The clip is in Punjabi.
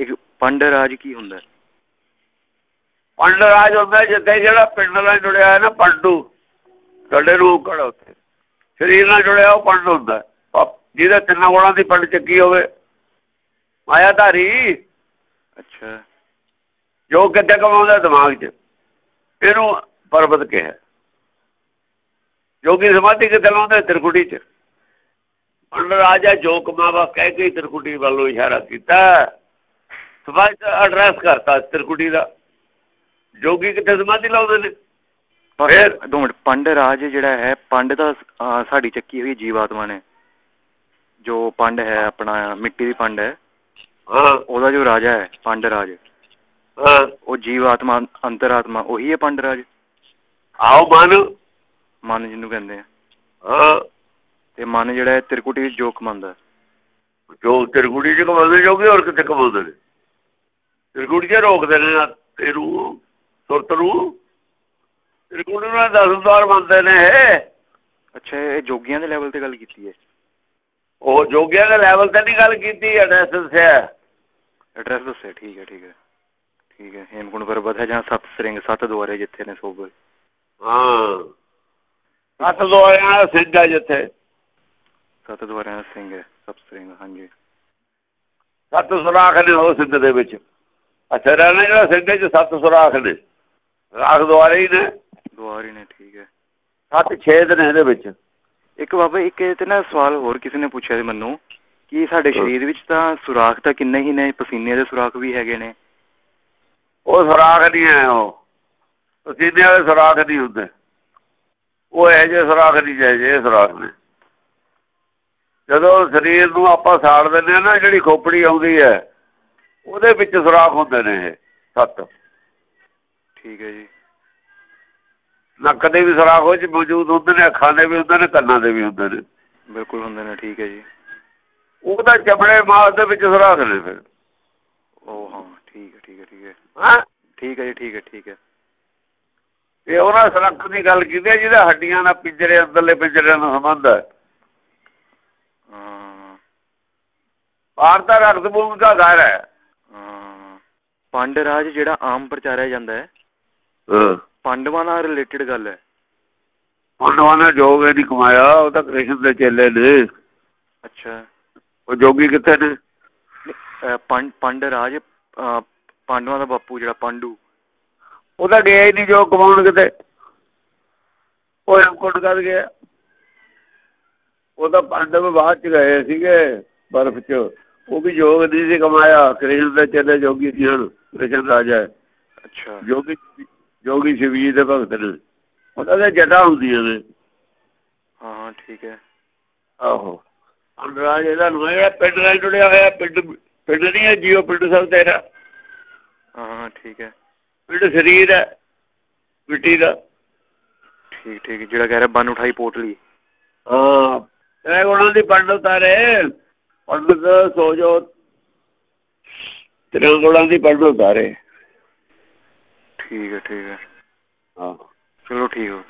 ਇੱਕ ਪੰਡ ਰਾਜ ਕੀ ਹੁੰਦਾ? ਪੰਡ ਰਾਜ ਹੁੰਦਾ ਜਿੱਥੇ ਜਿਹੜਾ ਪਿੰਡ ਨਾਲ ਜੁੜਿਆ ਹੈ ਨਾ ਪੰਡੂ ਤੁਹਾਡੇ ਰੂਪ ਕੜਾ ਸਰੀਰ ਨਾਲ ਜੁੜਿਆ ਉਹ ਪੰਡ ਹੁੰਦਾ। ਜਿਹਦੇ ਤਿੰਨਾਂ ਗੁਣਾਂ ਦੀ ਪੰਡ ਚੱਕੀ ਹੋਵੇ। ਮਾਇਆਧਾਰੀ। ਅੱਛਾ। ਜੋ ਕਿੱਥੇ ਕਮਾਉਂਦਾ ਦਿਮਾਗ 'ਚ। ਇਹਨੂੰ ਪਰਬਤ ਕਿਹਾ। ਜੋਗੀ ਸਮਾਧੀ ਕਿੱਥੇ ਲਾਉਂਦਾ ਤਿਰਕੁਟੀ 'ਚ। ਪੰਡ ਰਾਜਾ ਜੋ ਕਮਾਵਾ ਕਹਿ ਕੇ ਤਿਰਕੁਟੀ ਵੱਲੋਂ ਇਸ਼ਾਰਾ ਕੀਤਾ। ਸਮਾਜ ਐਡਰੈਸ ਕਰਤਾ ਤਿਰਕੁਟੀ ਦਾ। ਜੋਗੀ ਕਿੱਥੇ ਸਮਾਧੀ ਲਾਉਂਦੇ ਨੇ? ਫਿਰ ਦੋ ਮਿੰਟ ਪੰਡ ਰਾਜ ਜਿਹੜਾ ਹੈ ਪੰਡ ਅਹ, ਸਾਡੀ ਚੱਕੀ ਹੋਈ ਜੀਵਾਤਮਾ ਨੇ। ਜੋ ਪੰਡ ਹੈ ਆਪਣਾ ਮਿੱਟੀ ਦੀ ਪੰਡ ਹੈ। ਹਾਂ। ਉਹਦਾ ਜੋ ਰਾਜਾ ਹੈ ਪੰਡ ਰਾਜ। ਹਾਂ। ਉਹ ਜੀਵਾਤਮਾ ਅੰਤਰਾਤਮਾ ਉਹੀ ਹੈ ਪੰਡ ਰਾਜ? ਆਓ ਮਨ। ਮਨ ਜਿਹਨੂੰ ਕਹਿੰਦੇ ਆ। ਹਾਂ। ਤੇ ਮਨ ਜਿਹੜਾ ਹੈ ਤਿਰਕੁਟੀ ਵਿੱਚ ਜੋ ਕਮਾਉਂਦਾ ਜੋ ਤਿਰਕੁੜੀ ਚ ਕਮਾਉਂਦੇ ਜੋਗੀ ਹੋਰ ਕਿੱਥੇ ਕਮਾਉਂਦੇ ਨੇ? ਚ ਰੋਕਦੇ ਨੇ ਤੇਰੂ ਸੁਰਤ ਨੂੰ ਤਿਰਕੁੜੀ ਨੂੰ ਦਸਦਾਰ ਮੰਨਦੇ ਨੇ। ਅੱਛਾ ਇਹ ਜੋਗੀਆਂ ਦੇ ਲੈਵਲ ਤੇ ਗੱਲ ਕੀਤੀ ਹੈ। ਉਹ ਜੋਗੀਆਂ ਦੇ ਲੈਵਲ ਤੇ ਨਹੀਂ ਗੱਲ ਕੀਤੀ ਐਡਰੈਸ ਦੱਸਿਆ। ਐਡਰੈਸ ਦੱਸਿਆ ਠੀਕ ਹੈ ਠੀਕ ਹੈ। ਠੀਕ ਹੈ ਹੇਮਕੁੰਡ ਪਰਬਤ ਹੈ ਜਾਂ ਸੱਤ ਸਰਿੰਗ ਸੱਤ ਦੁਆਰੇ ਜਿੱਥੇ ਨੇ ਸੋਬਰ ਹਾਂ। ਸੱਤ ਦੁਆਰਿਆਂ ਦਾ ਸਿੰਘ ਹੈ ਜਿੱਥੇ। ਸੱਤ ਦੁਆਰਿਆਂ ਦਾ ਸਿੰਘ ਹੈ ਸੱਤ ਸਰਿੰਗ ਹਾਂਜੀ। ਸੱਤ ਸੁਰਾਖ ਨੇ ਉਹ ਸਿੰਘ ਦੇ ਵਿੱਚ। ਅੱਛਾ ਰਹਿਣਾ ਜਿਹੜਾ ਸਿੰਘ ਚ ਸੱਤ ਸੁਰਾਖ ਨੇ। ਰਾਖ ਦੁਆਰੇ ਹੀ ਨੇ। ਦੁਆਰੇ ਨੇ ਠੀਕ ਹੈ। ਸੱਤ ਛੇਦ ਨੇ ਇਹਦੇ ਵਿੱਚ। ਇੱਕ ਬਾਬਾ ਇੱਕ ਇਹ ਤੇ ਨਾ ਸਵਾਲ ਹੋਰ ਕਿਸੇ ਨੇ ਪੁੱਛਿਆ ਸੀ ਮੈਨੂੰ ਕਿ ਸਾਡੇ ਸਰੀਰ ਵਿੱਚ ਤਾਂ ਸੁਰਾਖ ਤਾਂ ਕਿੰਨੇ ਹੀ ਨੇ ਪਸੀਨੇ ਦੇ ਸੁਰਾਖ ਵੀ ਹੈਗੇ ਨੇ। ਉਹ ਸੁਰਾਖ ਨਹੀਂ ਹੈ ਉਹ। ਪਸੀਨੇ ਵਾਲੇ ਸੁਰਾਖ ਨਹੀਂ ਹੁੰਦੇ। ਉਹ ਇਹ ਜੇ ਸੁਰਾਖ ਨਹੀਂ ਜੇ ਜੇ ਸੁਰਾਖ ਨੇ। ਜਦੋਂ ਸਰੀਰ ਨੂੰ ਆਪਾਂ ਸਾੜ ਦਿੰਦੇ ਆ ਨਾ ਜਿਹੜੀ ਖੋਪੜੀ ਆਉਂਦੀ ਹੈ ਉਹਦੇ ਵਿੱਚ ਸੁਰਾਖ ਹੁੰਦੇ ਨੇ ਇਹ ਸੱਤ। ਠੀਕ ਹੈ ਜੀ। ਨੱਕ ਦੇ ਵੀ ਸੁਰਾਖ ਉਹ ਚ ਮੌਜੂਦ ਹੁੰਦੇ ਨੇ ਅੱਖਾਂ ਦੇ ਵੀ ਹੁੰਦੇ ਨੇ ਕੰਨਾਂ ਦੇ ਵੀ ਹੁੰਦੇ ਨੇ। ਬਿਲਕੁਲ ਹੁੰਦੇ ਨੇ ਠੀਕ ਹੈ ਜੀ। ਉਹ ਤਾਂ ਚਮੜੇ ਮਾਸ ਦੇ ਵਿੱਚ ਸੁਰਾਖ ਨੇ ਫਿਰ। ਉਹ ਹਾਂ ਠੀਕ ਹੈ ਠੀਕ ਹੈ ਠੀਕ ਹੈ। ਹਾਂ? ਠੀਕ ਹੈ ਜੀ ਠੀਕ ਹੈ ਠੀਕ ਹੈ। ਇਹ ਉਹਨਾਂ ਸੁਰੱਖ ਦੀ ਗੱਲ ਕੀਤੀ ਜਿਹਦਾ ਹੱਡੀਆਂ ਨਾਲ ਪਿੰਜਰੇ ਅੰਦਰਲੇ ਪਿੰਜਰੇ ਨਾਲ ਸੰਬੰਧ ਹੈ। ਹਾਂ। ਬਾਹਰ ਦਾ ਰਕਤ ਭੂਮਿਕਾ ਘਰ ਹਾਂ। ਪੰਡ ਰਾਜ ਜਿਹੜਾ ਆਮ ਪ੍ਰਚਾਰਿਆ ਜਾਂਦਾ ਹੈ ਹਾਂ। ਪਾਂਡਵਾਂ ਨਾਲ ਰਿਲੇਟਡ ਗੱਲ ਹੈ। ਪਾਂਡਵਾਂ ਨੇ ਜੋਗ ਇਹ ਨਹੀਂ ਕਮਾਇਆ ਉਹ ਤਾਂ ਕ੍ਰਿਸ਼ਨ ਦੇ ਚੇਲੇ ਨੇ। ਅੱਛਾ। ਉਹ ਜੋਗੀ ਕਿੱਥੇ ਨੇ? ਪੰਡ ਪੰਡ ਰਾਜ ਪਾਂਡਵਾਂ ਦਾ ਬਾਪੂ ਜਿਹੜਾ ਪਾਂਡੂ। ਉਹ ਤਾਂ ਗਿਆ ਹੀ ਨਹੀਂ ਜੋਗ ਕਮਾਉਣ ਕਿਤੇ। ਉਹ ਹਮਕੋਟ ਕਰ ਗਿਆ। ਉਹ ਤਾਂ ਪਾਂਡਵ ਬਾਅਦ ਚ ਗਏ ਸੀਗੇ ਬਰਫ਼ ਚ। ਉਹ ਵੀ ਜੋਗ ਨਹੀਂ ਸੀ ਕਮਾਇਆ ਕ੍ਰਿਸ਼ਨ ਦੇ ਚੇਲੇ ਜੋਗੀ ਸੀ ਹੁਣ ਕ੍ਰਿਸ਼ਨ ਰਾਜਾ। ਅੱਛਾ। ਜੋਗੀ ਜੋਗੀ ਸ਼ਿਵ ਜੀ ਦੇ ਭਗਤ ਨੇ। ਉਹਨਾਂ ਦੇ ਜਟਾ ਹੁੰਦੀਆਂ ਨੇ। ਹਾਂ ਠੀਕ ਹੈ। ਆਹੋ। ਅੰਦਰਾਜ ਇਹਦਾ ਨੂੰ ਪਿੰਡ ਨਾਲ ਜੁੜਿਆ ਹੋਇਆ ਪਿੰਡ ਪਿੰਡ ਨਹੀਂ ਹੈ ਜੀਓ ਪਿੰਡ ਸਭ ਤੇਰਾ। ਹਾਂ ਠੀਕ ਹੈ। ਪਿੰਡ ਸਰੀਰ ਹੈ ਮਿੱਟੀ ਦਾ। ਠੀਕ ਠੀਕ ਜਿਹੜਾ ਕਹਿ ਰਿਹਾ ਬਨ ਉਠਾਈ ਪੋਟਲੀ। ਹਾਂ ਇਹ ਉਹਨਾਂ ਦੀ ਪੰਡ ਉਤਾਰੇ ਪੰਡਤ ਸੋ ਜੋ ਤ੍ਰਿਗੁਣਾਂ ਦੀ ਪੰਡ ਉਤਾਰੇ ਠੀਕ ਹੈ ਠੀਕ ਹੈ। ਹਾਂ। ਚਲੋ ਠੀਕ ਹੋ।